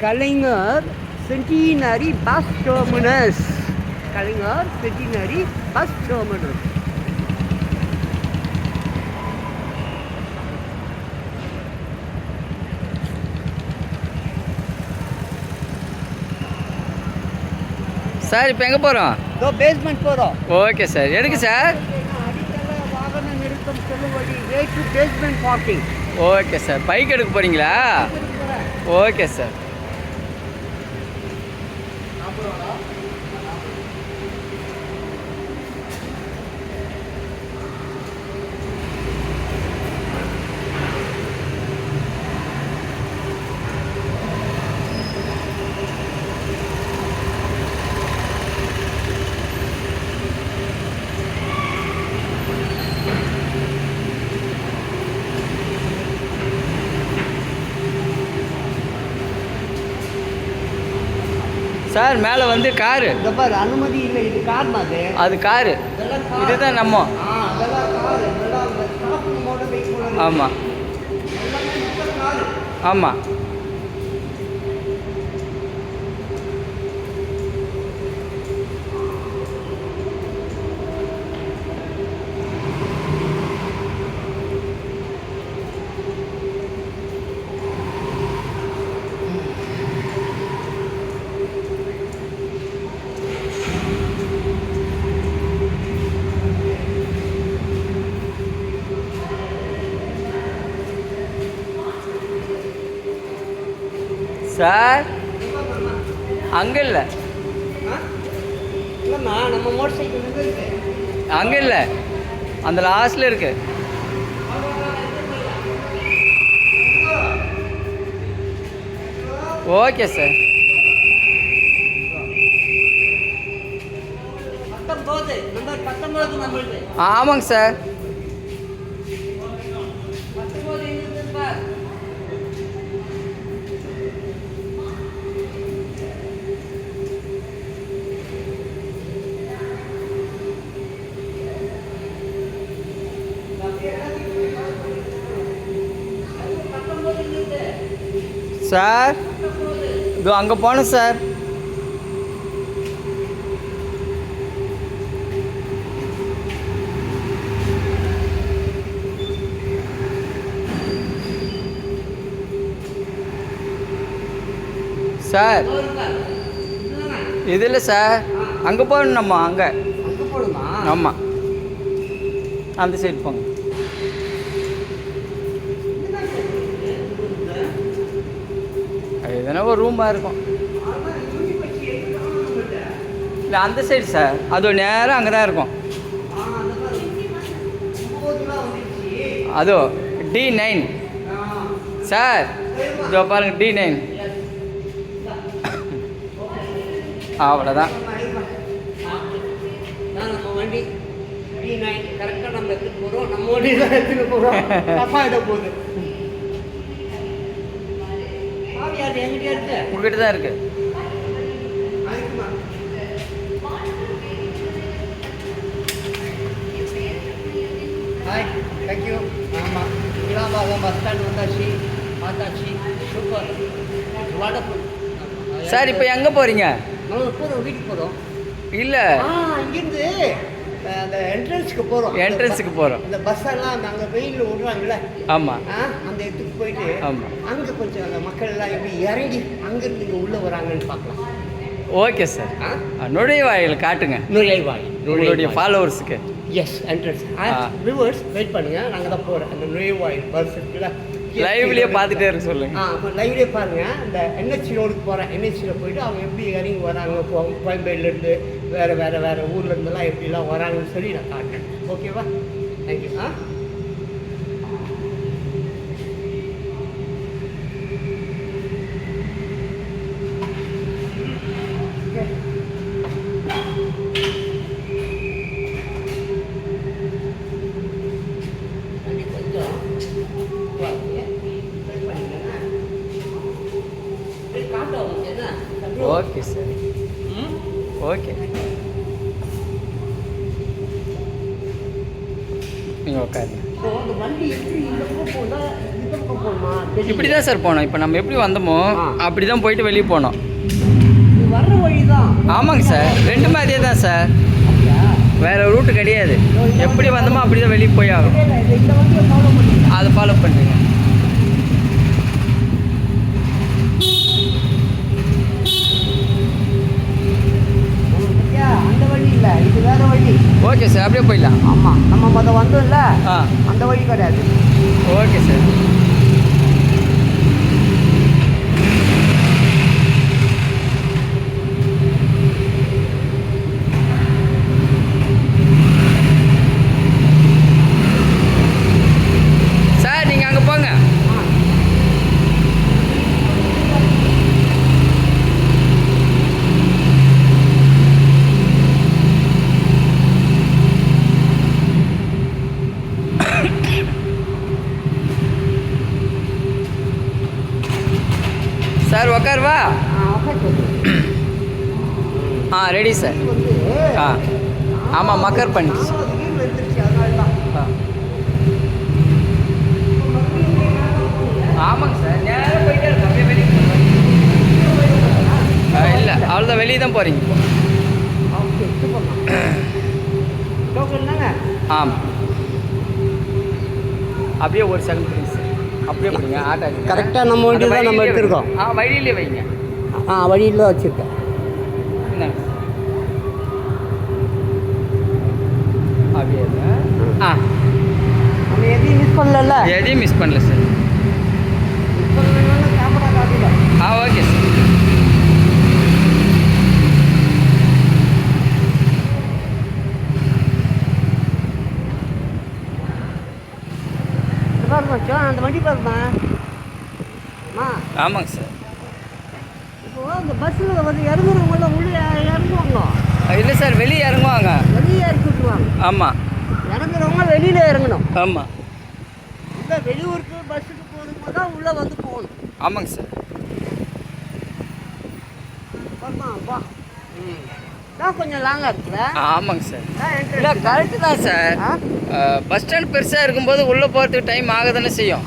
Kalaignar centenary bus terminus Kalaignar centenary bus terminus sir இப்போ எங்கே போகிறோம் இதோ பேஸ்மெண்ட் போகிறோம் ஓகே சார். எதுக்கு சார்? வாகன நிறுத்தம் செல்லுபடி way to basement parking okay sir. Bike எடுக்க போகிறீங்களா ஓகே சார். சார் மேலே வந்து காரு. அனுமதி இல்லை இது கார் அது? அது காரு. இதுதான் நம்ம. ஆ அதெல்லாம் கார் இதெல்லாம் அந்த ஸ்டாப் மோட வெயிட் பண்ணுறது ஆமாம் எல்லாமே இந்த கார் ஆமாம் சார். அங்கே இல்லை. இல்லைம்மா நம்ம மோட்டர் சைக்கிள் இருக்கு. அங்கே இல்லை. அந்த லாஸ்ட்டில் இருக்கு. Okay sir. ஆமாங்க சார். சார். இதோ அங்கே போகணும் சார். சார். இது இல்லை சார். அங்கே போகணும் நம்ம அங்கே ஆமாம் அந்த சைடு போங்க அது எதனா இருக்கும். இல்லை அந்த சைடு சார் அது நேரம் அங்கே தான் இருக்கும். அதோ டி நைன் சார் இதோ பாருங்க டி நைன் அவ்வளோதான் நம்ம கரெக்டாக நம்ம போகிறோம் நம்ம தான் போகிறோம் இட போகுது. உங்ககிட்ட தான் அதுக்குமா ஹாய் தேங்க்யூ ஆமாம் இலாபாகம் பஸ் ஸ்டாண்ட் வந்தாச்சு பார்த்தாச்சு. சூப்பர் வடக்கு சார் இப்போ எங்கே போகிறீங்க வீட்டுக்கு போகிறோம் இல்லை. இங்கேருந்து அந்த என்ட்ரன்ஸுக்கு போகிறோம் என்ட்ரன்ஸுக்கு போகிறோம் அந்த பஸ் எல்லாம் அந்த அங்கே வெயிலில் விடுறாங்கல்ல? ஆமாம் அந்த இடத்துக்கு போயிட்டு ஆமா. அங்கே கொஞ்சம் அந்த மக்கள் எல்லாம் எப்படி இறங்கி அங்கிருந்து இங்கே உள்ளே வராங்கன்னு பார்க்கலாம். ஓகே சார் நுழைவாயில் காட்டுங்க. நுழைவாய் உங்களுடைய ஃபாலோவர்ஸுக்கு எஸ் என்ட்ரன்ஸ். வியூவர்ஸ் வெயிட் பண்ணுங்க. நாங்கள் தான் போகிறோம் அந்த நுழைவாய் பஸ் இருக்குல்ல? லைவ்லயே பார்த்துட்டே இருக்க சொல்லுங்க. ஆ லைவ்லேயே பாருங்க. அந்த என்ஹெச் ரோடுக்கு போகிறேன் என்ஹெச்சில் போயிட்டு அவங்க எப்படி இறங்கி வராங்க? கோயம்பேடுலேருந்து வேறு வேறு வேறு ஊர்லேருந்துலாம் எப்படிலாம் வராங்கன்னு சொல்லி நான் காட்டுறேன். ஓகேவா தேங்க்யூ ஆ? Okay sir? ஓகே நீங்கள் உட்காருங்க. இப்படி தான் சார் போனோம். இப்போ நம்ம எப்படி வந்தோமோ. அப்படி தான் போயிட்டு வெளியே போனோம். ஆமாங்க சார். ரெண்டுமே அதே தான் சார் வேற ரூட்டு கிடையாது. எப்படி வந்தோமோ அப்படி தான் வெளியே போய் ஆகும் அதை ஃபாலோ பண்ணுங்க அந்த வழி இல்லை இது வேற வழி ஓகே சார் அப்படியே போயிடலாம். ஆமாம் நம்ம முத வந்தோம்ல ஆ. அந்த வழி கிடையாது. ஓகே சார் நீங்கள் அங்கே போங்க சார் உக்காருவா ஆ உட்காந்து சொல்லு. ஆ ரெடி சார் இது வந்து ஆ ஆமாம் மக்கர் பண்ணிடுச்சு நானும் அது கீழே வந்துருச்சு அதனால தான் ஆ. ஆமாங்க சார் நேராக போயிட்டே அப்படியே வெளியே இல்லை அவ்வளோதான் வெளியே தான் போகிறீங்க ஆமாம் அப்படியே ஒரு செகண்ட் ப்ளீஸ் அப்படியே பிடிங்க ஆட்டோ கரெக்டா நம்ம வண்டி தான் நம்ம எடுத்திருக்கோம். ஆ வழியிலே வைங்க. ஆ வழியில் தான் வச்சுருக்கேன் இந்தாங்க அப்படியே இருங்க. ஆ. நம்ம எதையும் மிஸ் பண்ணல எதையும் மிஸ் பண்ணல சார் ஆ ஓகே சார் அந்த வண்டி பாருமா ஆமாங்க சார் இப்போ அந்த பஸ்ஸில் வந்து இறங்குறவங்கள உள்ளே இறங்குவாங்க இல்லை சார் வெளியே இறங்குவாங்க. வெளியே இறக்கி விட்ருவாங்க ஆமாம் இறங்குறவங்க வெளியில் இறங்கணும். ஆமாம் இல்லை வெளியூருக்கு பஸ்ஸுக்கு போகணுமா தான் உள்ளே வந்து போகணும். ஆமாங்க சார். பாருமா வா. தான் கொஞ்சம் லாங்காக இருக்குல்ல? ஆமாங்க சார். இல்லை. கரெக்டு தான் சார். பஸ் ஸ்டாண்ட் பெருசாக இருக்கும்போது உள்ளே போகிறதுக்கு டைம் ஆக தானே. செய்யும்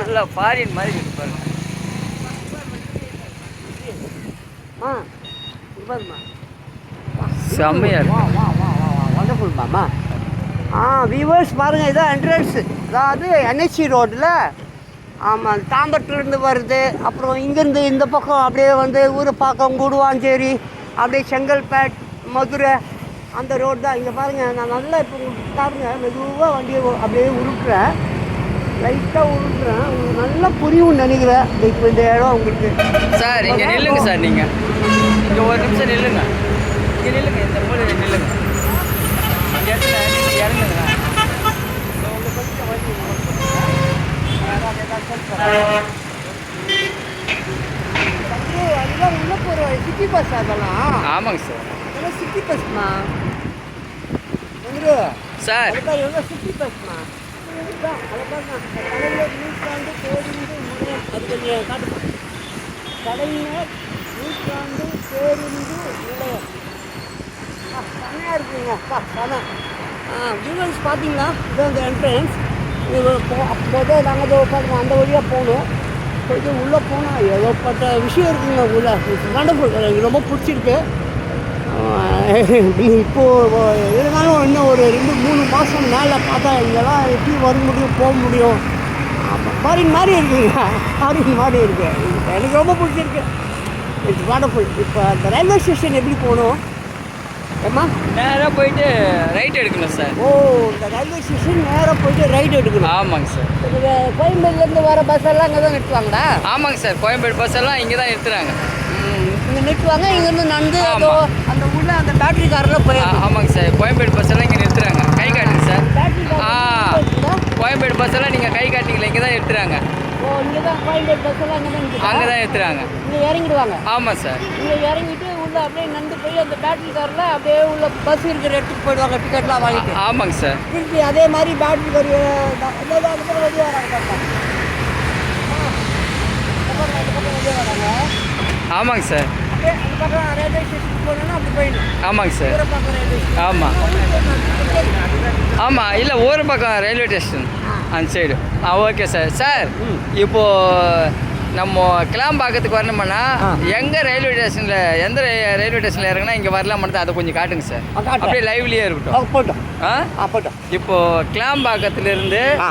நல்லா ஃபாரின் மாதிரி இருக்கு பாருங்க. ஆ. பாருமா செம்மையா இருக்கு. வா வா வா வா வா வண்டர்ஃபுல் மாமா ஆ வியூவர்ஸ் பாருங்கள் இதான் என்ட்ரன்ஸ் அதாவது என்ஹெச்சி ரோட்டில் ஆமாம் தாம்பரத்துலேருந்து வருது. அப்புறம் இங்கேருந்து இந்த பக்கம் அப்படியே வந்து ஊரப்பாக்கம் கூடுவாஞ்சேரி அப்படியே செங்கல்பேட் மதுரை அந்த ரோடு தான். இங்கே பாருங்கள் நான் நல்லா இப்போ உங்களுக்கு பாருங்க மெதுவாக வண்டியை அப்படியே உருட்டுறேன். லைட்டாக உருட்டுறேன். உங்களுக்கு நல்லா புரியும்னு நினைக்கிறேன். இப்போ இந்த இடம் உங்களுக்கு சார் இங்கே நில்லுங்க சார் நீங்கள் இங்கே ஒரு நிமிஷம் நில்லுங்க. இங்கே நில்லுங்க இந்த மூணு நில்லுங்க இந்த இடத்துல நின்னு இறங்குங்க தம்பி, அதெல்லாம் உள்ள போகிற சிட்டி பஸ் அதெல்லாம் ஆமாங்க சார். அதெல்லாம் சிட்டி பஸ்மா சார். சிட்டி பஸ்மா அதை கடையில் நூற்றாண்டு பேருந்து அது கொஞ்சம் காட்டுமா கடையில் நூற்றாண்டு பேருந்து நிலையம். செமையாக இருக்குங்க. அப்பா செம வியூவர்ஸ் பார்த்தீங்களா? இது அந்த என்ட்ரன்ஸ் இது போ அப்போதே நாங்கள் இதோ பாருங்க அந்த வழியாக போகணும். போயிட்டு உள்ளே போனால் ஏகப்பட்ட விஷயம் இருக்குங்க உள்ள. வண்டர்ஃபுல் எனக்கு ரொம்ப பிடிச்சிருக்கு. இப்போது இருந்தாலும் இன்னும் ஒரு ரெண்டு மூணு மாதம் மேலே பார்த்தா இங்கெல்லாம் எப்படி வர முடியும் போக முடியும். ஃபாரின் மாதிரி இருக்குங்க. ஃபாரின் மாதிரி இருக்கு. எனக்கு ரொம்ப பிடிச்சிருக்கு. இட்ஸ் வாண்டர்ஃபுல் இப்போ அந்த ரயில்வே ஸ்டேஷன் எப்படி போகணும்? ஏம்மா? நேராக போயிட்டு ரைட் எடுக்கணும் சார் ஓ இந்த ரயில்வே ஸ்டேஷன் நேராக போயிட்டு ரைடு எடுக்கணும். ஆமாங்க சார் கோயம்பேடுலேருந்து வர பஸ் எல்லாம் இங்கே தான் நிறுத்துவாங்களா? ஆமாங்க சார் கோயம்பேடு பஸ் எல்லாம் இங்கே தான் எடுத்துறாங்க இங்கே நிறுத்துவாங்க இங்கேருந்து நடந்து. அந்த உள்ள அந்த பேட்டரி காரில் போய் ஆமாங்க சார் கோயம்பேடு பஸ் எல்லாம் இங்கே நிறுத்துறாங்க. கை காட்டுங்க சார் ஆ. கோயம்பேடு பஸ் எல்லாம் நீங்கள் கை காட்டிங்களா இங்கே தான் எடுத்துறாங்க ஓ இங்கே தான் கோயம்பேடு பஸ் எல்லாம் இங்கே தான் அங்கே தான் எடுத்துறாங்க இங்கே இறங்கிடுவாங்க. ஆமாம் சார் இங்கே இறங்கிட்டு உள்ள அப்படியே நடந்து போய் அந்த பேட்டரி காரில் அப்படியே உள்ள பஸ் இருக்கிற இடத்துக்கு போயிடுவாங்க டிக்கெட்லாம் வாங்கிட்டு. ஆமாங்க சார். திருப்பி அதே மாதிரி பேட்டரி கார் வெளியே வராங்க ஆமாங்க சார். ஆமாங்க சார். ஆமாம் ஆமாம் இல்லை ஊர் பக்கம் ரயில்வே ஸ்டேஷன் அந்த சைடு ஆ ஓகே சார் சார் இப்போது நம்ம கிளாம்பாக்கத்துக்கு வரணுமாண்ணா ஆ. எங்கே ரயில்வே ஸ்டேஷனில் எந்த ரயில் ரயில்வே ஸ்டேஷனில் இறங்கினா இங்கே வரலாமான்னு அதை கொஞ்சம் காட்டுங்க சார். அப்படியே லைவ்லியே இருக்கட்டும். போட்டோம். இப்போது கிளாம்பாக்கத்துலேருந்து ஆ.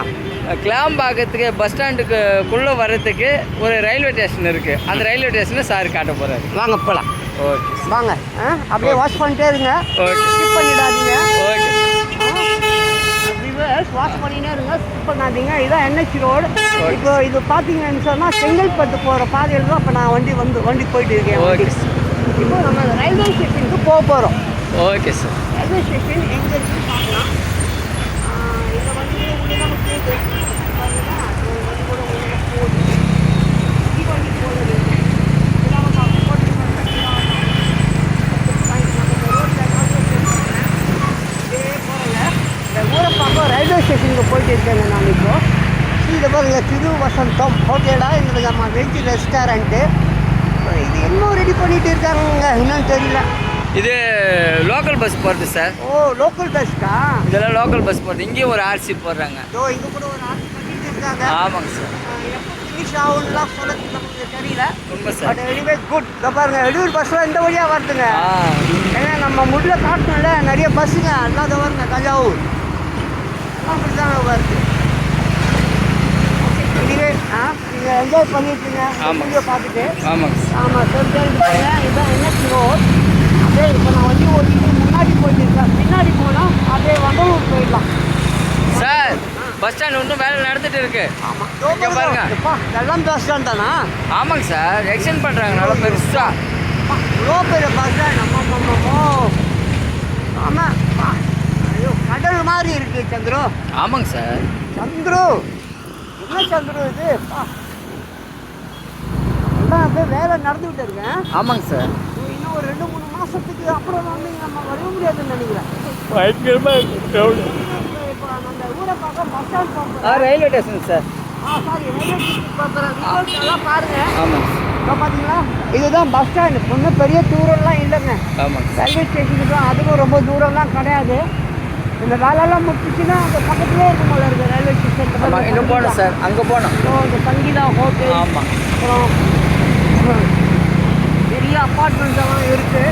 கிளாம்பாக்கத்துக்கு பஸ் ஸ்டாண்டுக்குள்ளே வர்றதுக்கு ஒரு ரயில்வே ஸ்டேஷன் இருக்குது அந்த ரயில்வே ஸ்டேஷனை சார் காட்ட போகிறாரு வாங்க போகலாம் ஓகே. வாங்க அப்படியே வாஷ் பண்ணிட்டே இருங்க. ஓகே. பண்ணிடாதீங்க. ஓகே. ரிவர்ஸ் வாஷ் பண்ணினே இருங்க ஸ்கிப் பண்ணாதீங்க இதான் என்ஹெச் ரோடு. இப்போ இது பார்த்தீங்கன்னு சொன்னால் செங்கல்பட்டு போகிற பாதையில் தான் இப்போ நான் வண்டி வந்து வண்டி போயிட்டு இருக்கேன். ஓகே சார் இப்போ நம்ம ரயில்வே ஸ்டேஷனுக்கு போக போகிறோம் ஓகே சார் ரயில்வே ஸ்டேஷன் எங்கே இருக்குன்னு பார்க்கலாம். இந்த வண்டியே உள்ளே போகுது பாருங்களா, இந்த வண்டி கூட உள்ளே தான் போகுது இந்த வண்டி போகுது இதெல்லாம் நம்ம அப்படி போட்டுருக்கோம். இதெல்லாம் நம்ம ரோட்ல cross பண்ணிருக்கோம். அப்படியே போறேங்க. ஊரை பார்க்க ரயில்வே ஸ்டேஷனுக்கு போயிட்டு இருக்கேங்க நான் இப்போ. இது பாருங்க திரு வசந்தம் ஹோட்டலா இந்த நம்ம வெஜ் ரெஸ்டாரண்ட்டு இது இன்னும் ரெடி பண்ணிட்டு இருக்காங்க என்னன்னு தெரியல. இது லோக்கல் பஸ் போகிறது சார் ஓ லோக்கல் பஸ்க்கா இதெல்லாம் லோக்கல் பஸ் போகிறது இங்கேயும் ஒரு ஆர்சி போடுறாங்க. இதோ இங்க கூட ஒரு ஆர்டர் பண்ணிட்டு இருக்காங்க. ஆமாங்க சார் ஃபினிஷ் ஆகும்லாம் சொல்ல தெரியல. உண்மை சார் பட் எனிவே குட் இதை பாருங்க வெளியூர் பஸ்லாம் இந்த வழியா வருதுங்க. ஏன்னா நம்ம முடியல காட்டணும்ல நிறைய பஸ்ஸுங்க அல்லாத வருங்க தஞ்சாவூர் எல்லாம் அப்படி தாங்க வருது எனிவே ஆ நீங்கள் என்ஜாய் பண்ணிட்டுங்க. வீடியோ பார்த்துட்டு. ஆமாம் சரி தெரிஞ்சுக்கோங்க இதான் என்ன ரோட் அப்படியே இப்போ நான் வண்டி ஓட்டிட்டு முன்னாடி போயிட்டு இருக்கேன் பின்னாடி போனால் அப்படியே வண்டலூர் போயிடலாம். சார் பஸ் ஸ்டாண்ட் இன்னும் வேலை நடந்துட்டு இருக்கு. ஆமாம் பாருங்க. பஸ் ஸ்டாண்ட் தானா? ஆமாங்க சார் எக்ஸ்டெண்ட் பண்ணுறாங்க நல்லா பெருசா. அப்பா, இவ்வளோ பெரிய பஸ் ஸ்டாண்ட் அம்மா ஆமாம் கடல் மாதிரி இருக்கு சந்துரு. ஆமாங்க சார். சந்துரு. என்ன சந்துரு இது? அப்பா. எல்லாம் அப்படியே வேலை நடந்துகிட்டு இருக்கேன் ஆமாங்க சார். இன்னும் ஒரு ரெண்டு மூணு மாசத்துக்கு அப்புறம் வந்து நம்ம வர முடியாதுன்னு நினைக்கிறேன். அந்த ஊரை பார்க்க பஸ் ஸ்டாண்ட் ஆ பார்க்குறேன் ரயில்வே ஸ்டேஷன் சார். ஆ சாரி ரயில்வே ஸ்டேஷன் பார்க்குறேன் எல்லாம் பாருங்க. ஆமாங்க. இப்போ பார்த்தீங்களா இதுதான் பஸ் ஸ்டாண்டு ஒன்றும் பெரிய தூரம்லாம் இல்லைங்க. ஆமாங்க. ரயில்வே ஸ்டேஷனுக்கு தான். அதுக்கும் ரொம்ப தூரம்லாம் கிடையாது. இந்த வேலையெல்லாம் முடிச்சுச்சுன்னா அந்த பக்கத்துலேயே இருக்கும் போல இருக்கு ரயில்வே ஸ்டேஷன் ஆமாம் இன்னும் போகணும் சார். அங்கே போகணும். இந்த சங்கீதா ஹோட்டல் ஆமாம் அப்புறம் பெரிய அப்பார்ட்மெண்ட்ஸ் எல்லாம் இருக்கு.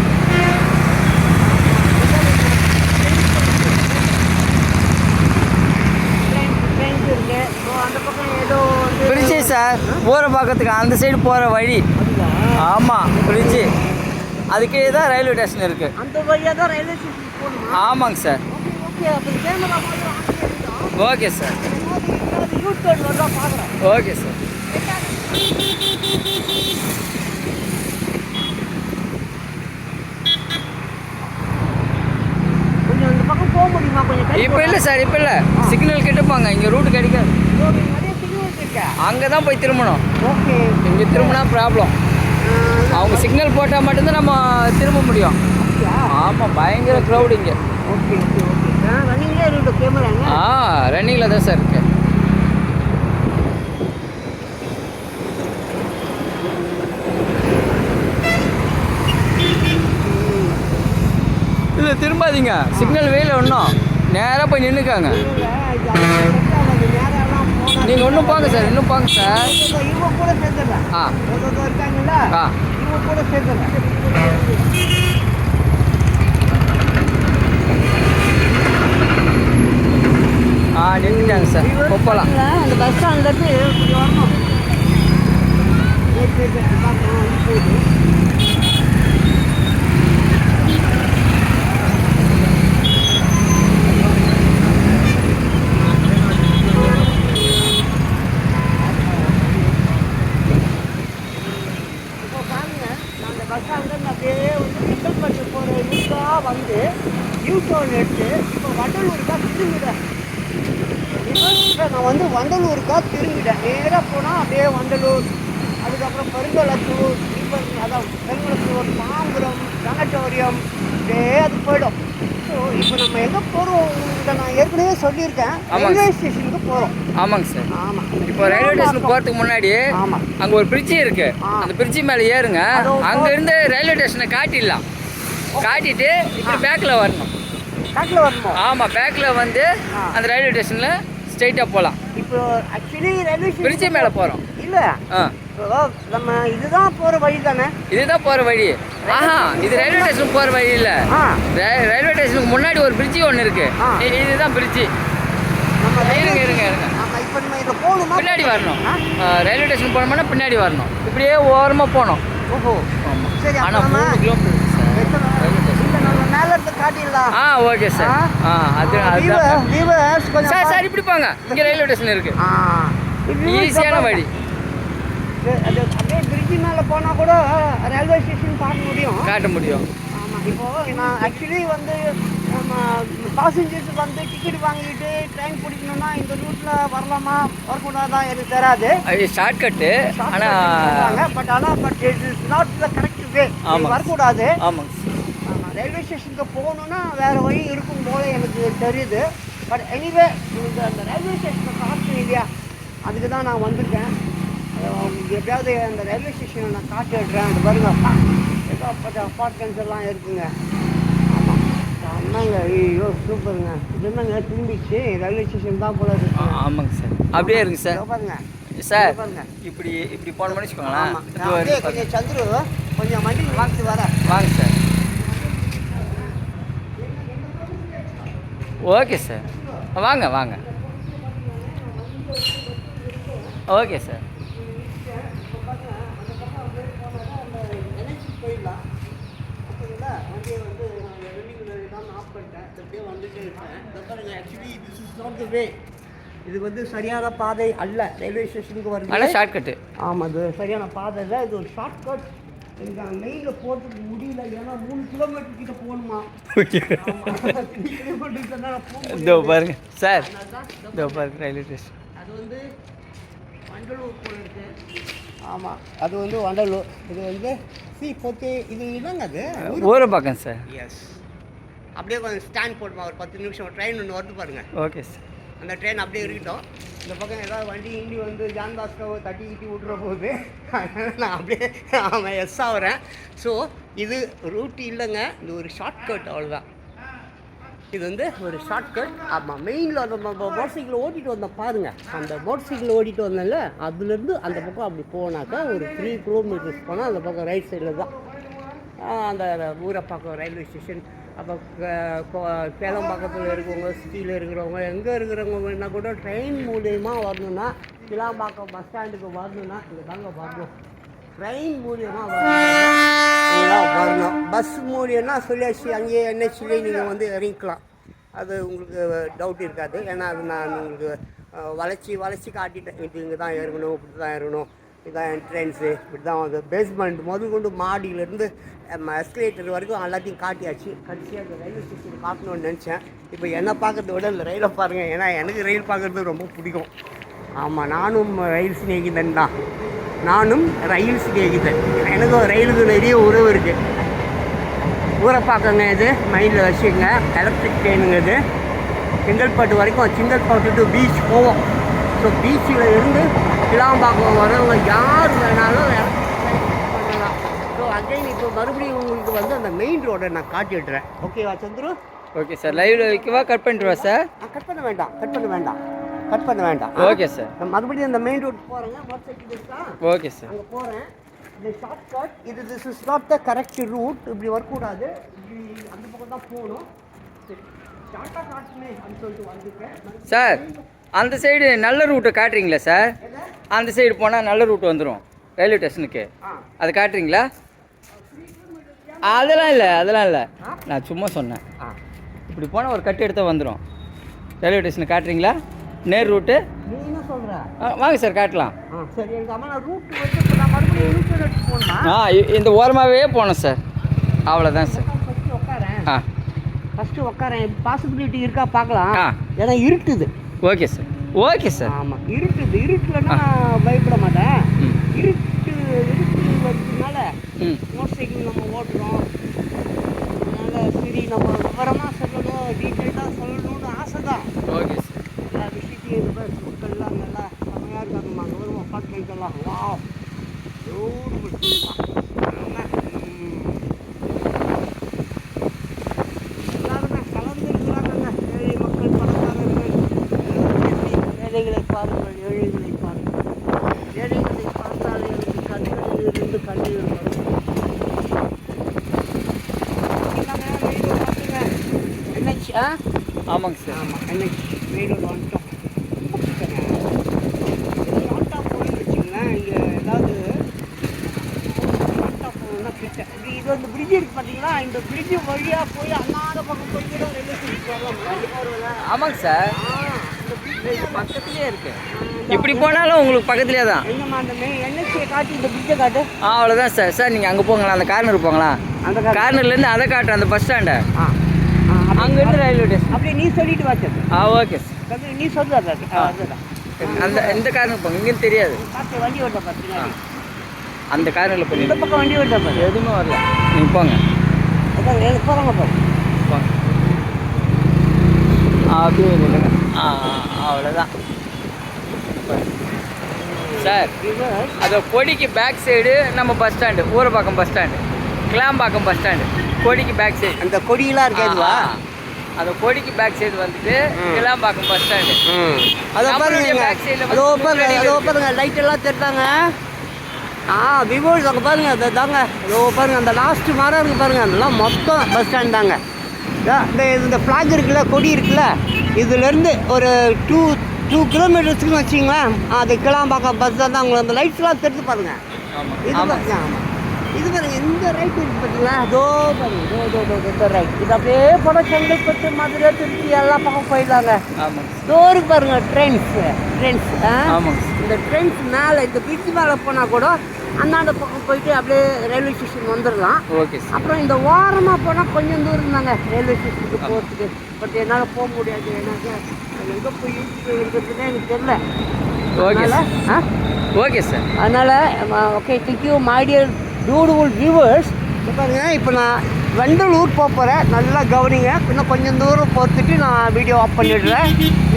Trains இருக்கு. இப்போ அந்த பக்கம் ஏதோ வந்து பிரிட்ஜி சார். ஊரை பார்க்கறதுக்கு அந்த சைடு போகிற வழி. ஆமாம் பிரிட்ஜி அதுக்கே தான் ரயில்வே ஸ்டேஷன் இருக்குது அந்த வழியாக தான் ரயில்வே ஸ்டேஷன் ஆமாங்க sir. Okay sir. Okay sir. இப்போ இல்லை சார் இப்போ இல்லை. சிக்னல் கிட்ட போங்க இங்கே ரூட்டு கிடைக்காது. அங்கே தான் போய் திரும்பணும். ஓகே. இங்கே திரும்பினா ப்ராப்ளம் அவங்க சிக்னல் போட்டால் மட்டும்தான் நம்ம திரும்ப முடியும். ஆமாம் பயங்கர க்ரௌட் இங்கே. ஓகே. ஆ ரன்னிங்கில் தான் சார் இருக்கு. இல்லை திரும்பாதீங்க. சிக்னல் வெயில் ஒன்றும் நேராக போய் நின்றுக்காங்க நீங்கள் ஒன்றும் போங்க சார் இன்னும் போங்க சார் ஆ. ஆ. ஆ நின்றுட்டாங்க சார். கொப்பலாம் அந்த பஸ் ஸ்டாண்ட்லேருந்து வரணும். சரி, வந்து இப்போ அந்த பஸ் அப்படியே வந்து போகிற ரூட்டாக வந்து யூ டோன் எடுத்து இப்போ வண்டலூருக்காக திரும்பிடுறேன் இப்போ நான் வந்து வண்டலூருக்காக திரும்பிட்டேன். நேராக போனால் அப்படியே வண்டலூர் அதுக்கப்புறம் பெருங்கலத்தூர் இப்போ அதான் பெருங்கலத்தூர் மாம்புரம் கனட்டோரியம் அப்படியே அது போயிடும். ஸோ இப்போ நம்ம எங்கே போகிறோம் இதை நான் ஏற்கனவே சொல்லியிருக்கேன். ரயில்வே ஸ்டேஷனுக்கு போகிறோம் ஆமாங்க சார். ஆமாம் இப்போ ரயில்வே ஸ்டேஷனுக்கு போகிறதுக்கு முன்னாடி ஆமாம் அங்கே ஒரு பிரிட்ஜி இருக்கு. ஆ. அந்த பிரிட்ஜி மேலே ஏறுங்க. அங்கேருந்து ரயில்வே ஸ்டேஷனை காட்டிடலாம். காட்டிட்டு இப்படி பேக்கில் வரணும். காட்டில் வரணுமோ? ஆமாம் பேக்கில் வந்து. அந்த ரயில்வே ஸ்டேஷனில் ஸ்ட்ரைட்டாக போகலாம் இப்போ ஆக்சுவலி ரயில்வே பிரிட்ஜி மேலே போகிறோம் இல்லை. ஆ. நம்ம இதுதான் போகிற வழி தானே? இதுதான் போகிற வழி. ஆஹா இது ரயில்வே ஸ்டேஷன் போகிற வழி இல்லை. ரயில்வே ஸ்டேஷனுக்கு முன்னாடி ஒரு பிரிட்ஜி ஒன்று இருக்கு. ஆ. இ- இதுதான் பிரிட்ஜி நம்ம இருங்க இருங்க இருங்க. ஆமாம் பின்னாடி வரணும். ரயில்வே ஸ்டேஷன் போனோம்னா பின்னாடி வரணும். இப்படியே ஓரமாக போகணும் ஓஹோ. சரி அப்போ ஆனால் மூணு கிலோமீட்டர் சார் எத்தனை இல்லை நம்ம மேலே இருந்து காட்டிடலாம். ஆ ஓகே சார் ஆ? அது கொஞ்சம் சார் பா- சார் இப்படி போங்க. இங்கே ரயில்வே ஸ்டேஷன் இருக்கு. ஈஸியான. வழி. அது அப்படியே பிரிட்ஜி மேலே போனால் கூட ரயில்வே ஸ்டேஷன் பார்க்க முடியும். காட்ட முடியும். ஆமாம் இப்போ நான் ஆக்சுவலி வந்து நம்ம பாசஞ்சர்ஸ் வந்து டிக்கெட் வாங்கிட்டு ட்ரெயின் பிடிக்கணும்னா இந்த ரூட்டில் வரலாமா வரக்கூடாதா எனக்கு தெரியாது. அது ஷார்ட்கட்டு ஆனால் பட் ஆனால் but it is not the correct way ஆமாம். வரக்கூடாது. ஆமாங்க ரயில்வே ஸ்டேஷனுக்கு போகணுன்னா வேறு வழி இருக்கும் போல எனக்கு தெரியுது. பட் எனிவே எனக்கு அந்த ரயில்வே ஸ்டேஷனை காட்டணும் இல்லையா? அதுக்கு தான் நான் வந்திருக்கேன். உங்களுக்கு எப்படியாவது அந்த ரயில்வே ஸ்டேஷனை நான் காட்டி விடுறேன் அது பாருங்க அப்போ அப்பார்ட்மெண்ட்ஸ் எல்லாம் இருக்குங்க. ஆமாம் என்னங்க ஐயோ சூப்பருங்க. இது என்னங்க திரும்பிச்சு ரயில்வே ஸ்டேஷன் தான் போல இருக்கு. ஆமாங்க சார். அப்படியே இருக்கு சார். பாருங்க. சார் இப்படி இப்படி வச்சுக்கோங்களேன். நான் அப்படியே வரைக்கும் கொஞ்சம் சந்துரு கொஞ்சம் வண்டி வாங்கிட்டு வரேன். வாங்க சார். ஓகே சார் வாங்க வாங்க. ஓகே சார் இது வந்து சரியான பாதை அல்ல. ரயில்வே ஸ்டேஷனுக்கு ஆனால் வருது ஷார்ட்கட்டு ஆமாம் இது சரியான பாதை இல்லை இது ஒரு ஷார்ட் கட் எனக்கு அந்த மெயினில் போகிறதுக்கு முடியல. ஏன்னா மூணு கிலோமீட்டர் கிட்ட போகணுமா? இதோ. பாருங்க. சார் இதோ பாருங்க ரயில்வே ஸ்டேஷன். அது வந்து வண்டலூர் போல இருக்கு. ஆமாம் அது வந்து வண்டலூர். இது வந்து சி போத்து இது என்னங்க அது? ஊரை பக்கம் சார். எஸ் அப்படியே கொஞ்சம் ஸ்டாண்ட் போட்டுமா ஒரு பத்து நிமிஷம். ட்ரெயின் ஒன்று வருது பாருங்க. ஓகே சார் அந்த ட்ரெயின் அப்படியே இருக்கட்டும். இந்த பக்கம் ஏதாவது வண்டி இண்டி வந்து ஜான் தட்டி கிட்டி விட்ற போகுது நான் அப்படியே ஆமாம் எஸ் ஆகிறேன் ஸோ இது ரூட் இல்லைங்க. இது ஒரு ஷார்ட்கட் அவ்வளோதான் இது வந்து ஒரு ஷார்ட் கட் ஆமாம் மெயினில் நம்ம மோட்டர் சைக்கிள் ஓட்டிகிட்டு வந்தோம் பாருங்க. அந்த மோட்டர் சைக்கிள் ஓட்டிகிட்டு வந்தேன்ல அதுலேருந்து அந்த பக்கம் அப்படி போனாக்கா ஒரு த்ரீ கிலோமீட்டர்ஸ் போனால் அந்த பக்கம் ரைட் சைடில் தான். அந்த ஊரை ஊரப்பாக்கம் ரயில்வே ஸ்டேஷன் அப்போ சேலம் பக்கத்தில் இருக்கிறவங்க சிட்டியில் இருக்கிறவங்க எங்கே இருக்கிறவங்கன்னா கூட ட்ரெயின் மூலியமா வரணும்னா கிளாம்பாக்கம் பஸ் ஸ்டாண்டுக்கு வரணும்னா இங்கே தாங்க வரணும். ட்ரெயின் மூலியமாக வரணும். வரணும். பஸ் மூலியம்னா சொல்லியாச்சு அங்கேயே என்ஹெச்லேயே நீங்கள் வந்து இறங்கிக்கலாம். அது உங்களுக்கு டவுட் இருக்காது. ஏன்னா அது நான் உங்களுக்கு வளைச்சி வளைச்சி காட்டிட்டேன். இது இங்கே தான் இறங்கணும் இப்படி தான் இறங்கணும் இதுதான் என்ட்ரன்ஸு இப்படி தான் வந்து பேஸ்மெண்ட் முதல் கொண்டு மாடியிலேருந்து எஸ்கலேட்டர் வரைக்கும் எல்லாத்தையும் காட்டியாச்சு. கடைசியாக அந்த ரயில்வே ஸ்டேஷன் பார்க்கணுன்னு நினச்சேன். இப்போ என்ன பார்க்கறத விட இந்த ரயிலை பாருங்கள் ஏன்னா எனக்கு ரயில் பார்க்குறது ரொம்ப பிடிக்கும். ஆமாம் நானும் ரயில் சிநேகிதன் தான். நானும் ரயில் சிநேகிதன். எனக்கும் ரயிலுக்கு நிறைய உறவு இருக்குது ஊரை பார்க்கங்க இது மைண்டில் வச்சுக்கோங்க எலக்ட்ரிக் ட்ரெயினுங்க இது செங்கல்பட்டு வரைக்கும் செங்கல்பட்டு டு பீச் போவோம். ஸோ பீச்சில் இருந்து கிளாம்பாக்கம் வரவங்க யார் வேணாலும் பண்ணலாம். ஸோ அகைன் இப்போ மறுபடியும் உங்களுக்கு வந்து அந்த மெயின் ரோடை நான் காட்டி விட்டுறேன் ஓகேவா சந்துரு? ஓகே சார் லைவ்ல வைக்கவா? கட் பண்ணிட்டுவா சார் கட் பண்ண வேண்டாம். கட் பண்ண வேண்டாம். கட் பண்ண வேண்டாம். ஓகே சார் மறுபடியும் அந்த மெயின் ரோட் போகிறேங்க ஓகே சார் அங்கே போகிறேன் இது ஷார்ட் கட் இது this is not the correct route இப்படி வரக்கூடாது இப்படி அந்த பக்கம் தான் போகணும். சரி. அந்த சைடு நல்ல ரூட்டை காட்டுறீங்களா சார் அந்த சைடு போனால் நல்ல ரூட் வந்துடும் ரயில்வே ஸ்டேஷனுக்கு அது காட்டுறீங்களா? அதெல்லாம் இல்லை அதெல்லாம் இல்லை. நான் சும்மா சொன்னேன். இப்படி போனால் ஒரு கட்டு எடுத்தால் வந்துடும் ரயில்வே ஸ்டேஷனுக்கு காட்டுறீங்களா? நேர் ரூட்டு வாங்க சார் காட்டலாம். ஆ இந்த ஓரமாகவே போனோம் சார் அவ்வளோதான் சார் ஃபஸ்ட்டு உட்காரேன். ஆ. ஃபஸ்ட்டு உட்காரேன். பாசிபிலிட்டி இருக்கா பார்க்கலாம். ஏன்னா இருட்டுது. ஓகே சார் ஓகே சார் ஆமாம் இருக்குது இருட்டுலன்னா பயப்பட மாட்டேன். இருட்டு இருட்டு வந்ததுனால மோட்டர் சைக்கிள் நம்ம ஓட்டுறோம். அதனால் சரி நம்ம விவரமாக சொல்லணும் டீட்டெயிலாக சொல்லணும்னு ஆசை தான் ஓகே சார் எல்லா விஷயத்தையும் மக்கள்லாம் நல்லா செம்மையாக இருக்காங்க கவர்மெண்ட் அப்பார்ட்மெண்ட்டெல்லாம் வா எவ்வளோ பாருங்கள் ஏழைகளை பாருங்கள் ஏழைகளை பார்த்தால் எனக்கு கண்களில் இருந்து கண்ணீர் வரும் என்னாச்சு ஆ ஆமாங்க சார். ஆமாம் என்னைக்கு வீடு வந்துட்டோம் ஆட்டா போய் வச்சுங்களேன் இங்கே ஏதாவது ஆட்டா போகணும்னா கிட்ட இது இது வந்து பிரிட்ஜ் இருக்கு பார்த்தீங்களா இந்த பிரிட்ஜ் வழியாக போய் அண்ணாத பக்கம் போய் கூட ஆமாங்க சார். பிரிட்ஜ் பக்கத்துலேயே இருக்கு. இப்படி போனாலும் உங்களுக்கு பக்கத்துலேயே தான். ஆ அவ்வளோதான் சார் சார் நீங்கள் அங்கே போங்களா? அந்த கார்னர் போங்களா? அந்த கார்னர்லேருந்து அதை காட்டுறேன் அந்த பஸ் ஸ்டாண்டை அப்படி- அங்கேருந்து ரயில்வே ஸ்டேஷன் அப்படியே நீ சொல்லிட்டு வாச்சது ஆ ஓகே சார் நீ சொல்லு அந்த இந்த கார்னர் போங்க. இங்கேருந்து தெரியாது. வண்டி ஓட்ட பார்த்தீங்களா அந்த கார்னரில் போய் இந்த பக்கம் வண்டி ஓட்ட பாரு. எதுவுமே வரல. நீங்கள் போங்க. பாரு. போங்க. அப்படியே அவ்வளோதான் சார் அது கொடிக்கு பேக் சைடு நம்ம bus stand Urapakkam bus stand Kilambakkam bus stand கொடிக்கு பேக் சைடு அந்த கொடியெல்லாம் இருக்கேதுவா அந்த கொடிக்கு பேக் சைடு வந்துட்டு. கிளாம்பாக்கம் பஸ் ஸ்டாண்டு அதோ பாருங்க back side ல அதோ பாருங்க அதோ இருக்கு. பாருங்க லைட் எல்லாம் தெரிந்தாங்க ஆ விவோஸ் அங்கே பாருங்க அதை தாங்க. அதோ பாருங்க அந்த லாஸ்ட் மரம் இருக்கு பாருங்க அதெல்லாம் மொத்தம் பஸ் ஸ்டாண்ட் தாங்க. இதா, இந்த இந்த ஃப்ளாக் இருக்குல்ல கொடி இருக்குல்ல? இதுலேருந்து ஒரு டூ டூ கிலோமீட்டர்ஸ்க்குன்னு வச்சிங்களேன் அது கிளாம்பாக்கம் பஸ் தான் உங்களுக்கு அந்த லைட்ஸ்லாம் தெரிஞ்சு பாருங்க. ஆமாம் இது பாருங்க. ஆமாம் இது பாருங்க இந்த ரைட் இருக்கு பார்த்தீங்களா? அதோ பாருங்க இதோ இதோ இதோ, ரைட் இது அப்படியே படம் செங்கல்பட்டு மதுரை திருச்சி எல்லா பக்கம் போயிடலாங்க டோருக்கு பாருங்க ட்ரெயின்ஸ் ட்ரெயின்ஸ் இந்த ட்ரெயின்ஸ் மேலே இந்த பிரிட்ஜ் மேலே போனால் கூட அந்தாண்ட பக்கம் போயிட்டு அப்படியே ரயில்வே ஸ்டேஷன் வந்துடலாம். ஓகே சார் அப்புறம் இந்த ஓரமாக போனால் கொஞ்சம் தூரம் தாங்க ரயில்வே ஸ்டேஷனுக்கு போகிறதுக்கு பட் என்னால் போக முடியாது. ஏன்னாக்கா எங்கே போய் இருக்கிறதுனே எனக்கு தெரியல. ஓகே ஆ? ஓகே சார் அதனால் okay thank you my dear beautiful viewers பாருங்க இப்போ நான் வண்டலூர் போக போகிறேன் நல்லா கவனிங்க. இன்னும் கொஞ்சம் தூரம் போகிறதுக்கு நான் வீடியோ ஆஃப் பண்ணிடுறேன்.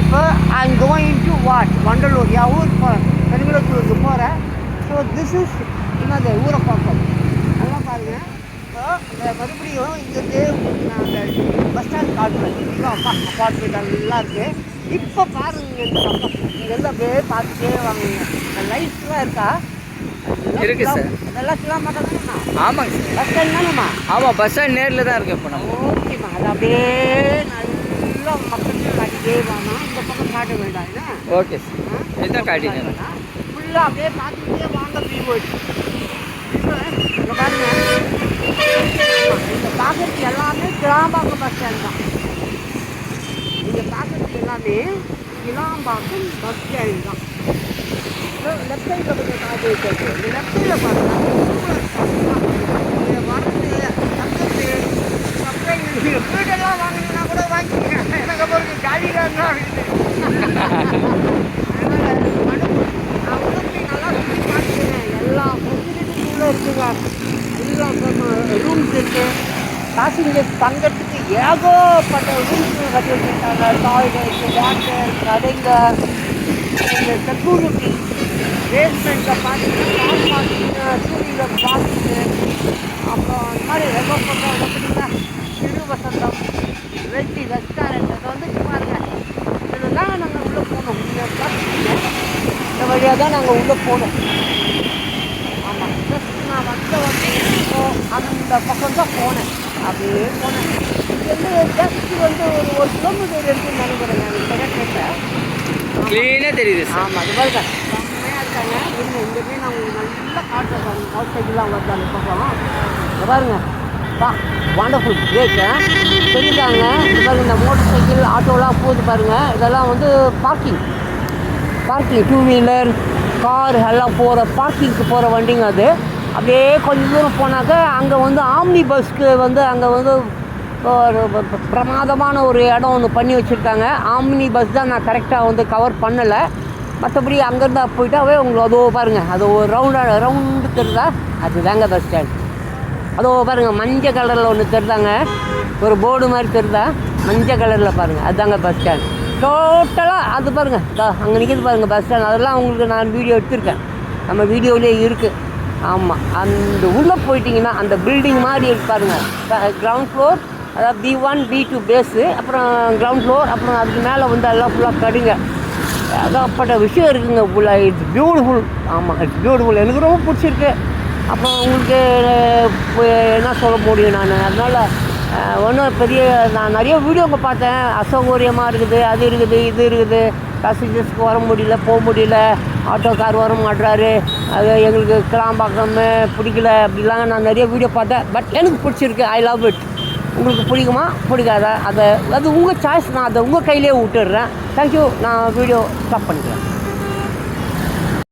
இப்போ I am going to what Vandalur யா ஊர் போகிறேன் பெருங்குளத்தூருக்கு போகிறேன் ஸோ திஸ் இஸ் என்னது? ஊரை பார்ப்போம் நல்லா பாருங்க. இப்போ இந்த மறுபடியும் இங்கிருந்து நான் அந்த பஸ் ஸ்டாண்ட் காட்டுறேன் அப்பா அப்பார்ட்மெண்ட் நல்லா இருக்குது இப்போ பாருங்க இந்த பக்கம். இங்கேருந்து அப்படியே பார்த்துட்டே வாங்குங்க இந்த இருக்கா? இருக்கு சார். அதெல்லாம் மாட்டேங்கண்ணா ஆமாங்க சார் பஸ் ஸ்டாண்ட் தானேம்மா? ஆமாம் பஸ் ஸ்டாண்ட் நேரில் தான் இருக்கு இப்போ நம்ம. ஓகேம்மா அது அப்படியே நல்லா மக்களுக்கு காட்டிட்டே வாங்க இந்த பக்கம் காட்ட வேண்டாம் என்ன? ஓகே சார் இதுதான் காட்டினேன் ஃபுல்லாக அப்படியே பார்த்துக்கிட்டே வாங்க வியூவர்ஸ் இங்கே பாருங்க. இங்கே பார்க்குறது எல்லாமே கிளாம்பாக்கம் பஸ் ஸ்டாண்ட் தான். நீங்கள் பார்க்குறது எல்லாமே கிளாம்பாக்கம் பஸ் ஸ்டாண்ட் தான். லெஃப்ட் சைடில் கொஞ்சம் காசு வச்சிருக்கு இந்த லெஃப்ட் சைடில் பார்த்தீங்கன்னா இங்கே வரது தங்கத்து அப்புறம் வீடெல்லாம் வாங்கினீங்கன்னா கூட வாங்கிக்கோங்க. எனக்கு பாருங்க காலிதான் தான் நான் உள்ள போய் நல்லா சுற்றி பார்த்துக்கிறேன் எல்லா ஃபெசிலிட்டிஸ் உள்ள இருக்குங்க எல்லாம் ரூம்ஸ் இருக்கு இங்கே தங்கத்துக்கு ஏகப்பட்ட ரூம்ஸ் கட்டி வச்சுருக்காங்க டாய்லெட் வாட்டர் கடைங்க இந்த செக்யூரிட்டி பேஸ்மெண்ட்டில் பார்த்துட்டு கார் பார்த்துட்டு அப்புறம் இந்த மாதிரி ஏகப்பட்ட பார்த்தீங்கன்னா சிறு வசந்தம் வெஜ்ஜி ரெஸ்டாரண்ட் அதை வந்து பாருங்க. இதெல்லாம் நாங்கள் உள்ளே போனோம். இந்த இந்த வழியாக தான் நாங்கள் உள்ளே போனோம். ஆமாம் ஜஸ்ட் நான் வந்த வந்து அந்த பக்கம் தான் போனேன். அப்படியே போனேன். இங்கேருந்து ஜஸ்ட் வந்து ஒரு ஒரு கிலோமீட்டர் இருக்குன்னு நினைக்கிறேன் நான் இந்த கேட்டேன் க்ளீனாக தெரியுது ஆமாம் அது பாருங்க செம்மையாக இருக்காங்க. இருங்க இங்கே போய் நான் உங்களுக்கு நல்லா காட்டுறேன் அவுட் சைட்லாம் வருது அந்த பக்கம் இங்க பாருங்க. பா வண்டர்ஃபுல் பிரேக்கு தெரிஞ்சாங்க இது பாருங்க இந்த மோட்டர் சைக்கிள் ஆட்டோலாம் போகுது பாருங்க. இதெல்லாம் வந்து parking parking two wheeler car எல்லாம் போகிற பார்க்கிங்க்கு போகிற வண்டிங்க அது. அப்படியே கொஞ்சம் தூரம் போனாக்க அங்கே வந்து ஆம்னி பஸ்க்கு வந்து அங்கே வந்து ஒரு பிரமாதமான ஒரு இடம் ஒன்று பண்ணி வச்சுருக்காங்க. ஆம்னி பஸ் தான் நான் கரெக்டாக வந்து கவர் பண்ணலை. மற்றபடி அங்கேருந்து போயிட்டாவே உங்களுக்கு அதோ பாருங்கள் அது ஒரு ரவுண்டாக ரவுண்டு தெரிதா அதுதாங்க பஸ் ஸ்டாண்ட் அதோ பாருங்கள் மஞ்சள் கலரில் ஒன்று தெரிதாங்க ஒரு போர்டு மாதிரி தெரிதா மஞ்சள் கலரில் பாருங்கள் அதுதாங்க பஸ் ஸ்டாண்ட் டோட்டலாக அது பாருங்கள் அங்கே நிற்கிது பாருங்கள் பஸ் ஸ்டாண்ட் அதெல்லாம் உங்களுக்கு நான் வீடியோ எடுத்திருக்கேன். நம்ம வீடியோவிலே இருக்குது ஆமாம் அந்த உள்ளே போயிட்டீங்கன்னா அந்த பில்டிங் மாதிரி இருக்கு பாருங்க. கிரவுண்ட் ஃப்ளோர் அதாவது B one B two base அப்புறம் கிரவுண்ட் ஃப்ளோர் அப்புறம் அதுக்கு மேலே வந்து எல்லாம் ஃபுல்லாக கடுங்க. ஏகப்பட்ட விஷயம் இருக்குங்க ஃபுல்லாக இட்ஸ் பியூட்டிஃபுல் ஆமாம் இட்ஸ் பியூட்டிஃபுல் எனக்கு ரொம்ப பிடிச்சிருக்கு. அப்புறம் உங்களுக்கு என்ன சொல்ல முடியும் நான்? அதனால் ஒன்றும் பெரிய நான் நிறைய வீடியோங்க பார்த்தேன். அசௌகரியமாக இருக்குது அது இருக்குது இது இருக்குது. பேசஞ்சர்ஸ்க்கு வர முடியல போக முடியல. ஆட்டோ கார் வர மாட்டுறாரு அது எங்களுக்கு கிளாம்பாக்கம் பிடிக்கல. அப்படிலாம் நான் நிறைய வீடியோ பார்த்தேன். பட் எனக்கு பிடிச்சிருக்கு. ஐ லவ் இட் உங்களுக்கு பிடிக்குமா? பிடிக்காதா? அதை அது உங்கள் சாய்ஸ் நான் அதை உங்கள் கையிலே விட்டுடுறேன். தேங்க்யூ நான் வீடியோ ஸ்டாப் பண்ணிக்கிறேன்.